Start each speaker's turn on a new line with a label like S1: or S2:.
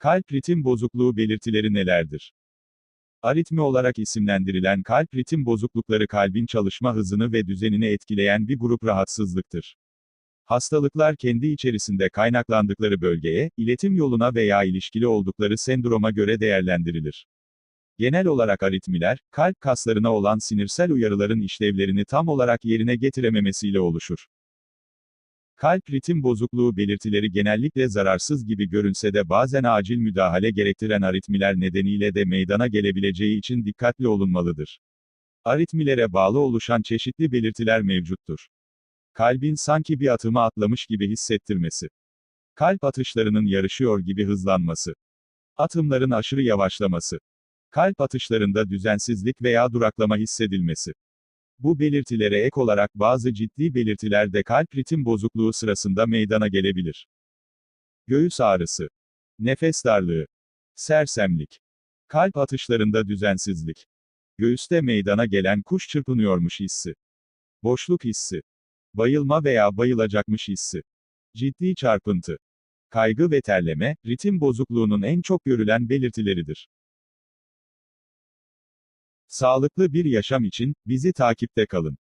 S1: Kalp ritim bozukluğu belirtileri nelerdir? Aritmi olarak isimlendirilen kalp ritim bozuklukları kalbin çalışma hızını ve düzenini etkileyen bir grup rahatsızlıktır. Hastalıklar kendi içerisinde kaynaklandıkları bölgeye, iletim yoluna veya ilişkili oldukları sendroma göre değerlendirilir. Genel olarak aritmiler, kalp kaslarına olan sinirsel uyarıların işlevlerini tam olarak yerine getirememesiyle oluşur. Kalp ritim bozukluğu belirtileri genellikle zararsız gibi görünse de bazen acil müdahale gerektiren aritmiler nedeniyle de meydana gelebileceği için dikkatli olunmalıdır. Aritmilere bağlı oluşan çeşitli belirtiler mevcuttur. Kalbin sanki bir atımı atlamış gibi hissettirmesi. Kalp atışlarının yarışıyor gibi hızlanması. Atımların aşırı yavaşlaması. Kalp atışlarında düzensizlik veya duraklama hissedilmesi. Bu belirtilere ek olarak bazı ciddi belirtiler de kalp ritim bozukluğu sırasında meydana gelebilir. Göğüs ağrısı, nefes darlığı, sersemlik, kalp atışlarında düzensizlik, göğüste meydana gelen kuş çırpınıyormuş hissi, boşluk hissi, bayılma veya bayılacakmış hissi, ciddi çarpıntı, kaygı ve terleme, ritim bozukluğunun en çok görülen belirtileridir. Sağlıklı bir yaşam için, bizi takipte kalın.